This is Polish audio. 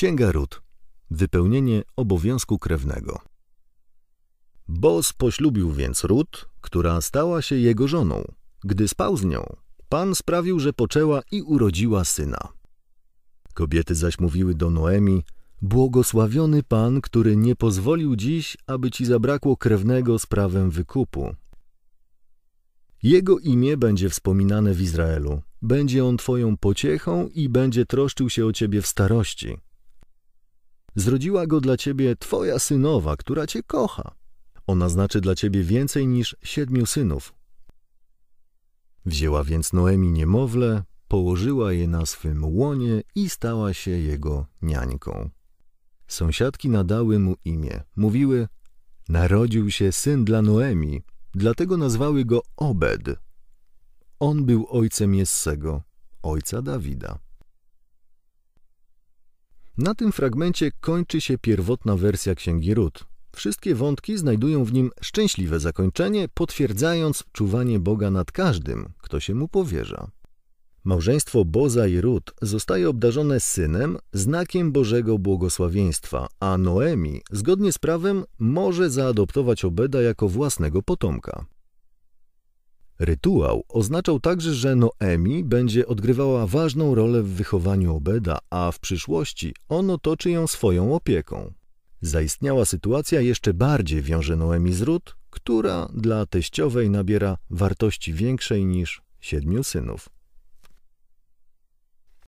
Księga Rut. Wypełnienie obowiązku krewnego. Boz poślubił więc Rut, która stała się jego żoną. Gdy spał z nią, Pan sprawił, że poczęła i urodziła syna. Kobiety zaś mówiły do Noemi, błogosławiony Pan, który nie pozwolił dziś, aby ci zabrakło krewnego z prawem wykupu. Jego imię będzie wspominane w Izraelu. Będzie on twoją pociechą i będzie troszczył się o ciebie w starości. Zrodziła go dla ciebie twoja synowa, która cię kocha. Ona znaczy dla ciebie więcej niż siedmiu synów. Wzięła więc Noemi niemowlę, położyła je na swym łonie i stała się jego niańką. Sąsiadki nadały mu imię. Mówiły, narodził się syn dla Noemi, dlatego nazwały go Obed. On był ojcem Jessego, ojca Dawida. Na tym fragmencie kończy się pierwotna wersja Księgi Rut. Wszystkie wątki znajdują w nim szczęśliwe zakończenie, potwierdzając czuwanie Boga nad każdym, kto się mu powierza. Małżeństwo Boza i Rut zostaje obdarzone synem, znakiem Bożego błogosławieństwa, a Noemi, zgodnie z prawem, może zaadoptować Obeda jako własnego potomka. Rytuał oznaczał także, że Noemi będzie odgrywała ważną rolę w wychowaniu Obeda, a w przyszłości on otoczy ją swoją opieką. Zaistniała sytuacja jeszcze bardziej wiąże Noemi z Rut, która dla teściowej nabiera wartości większej niż siedmiu synów.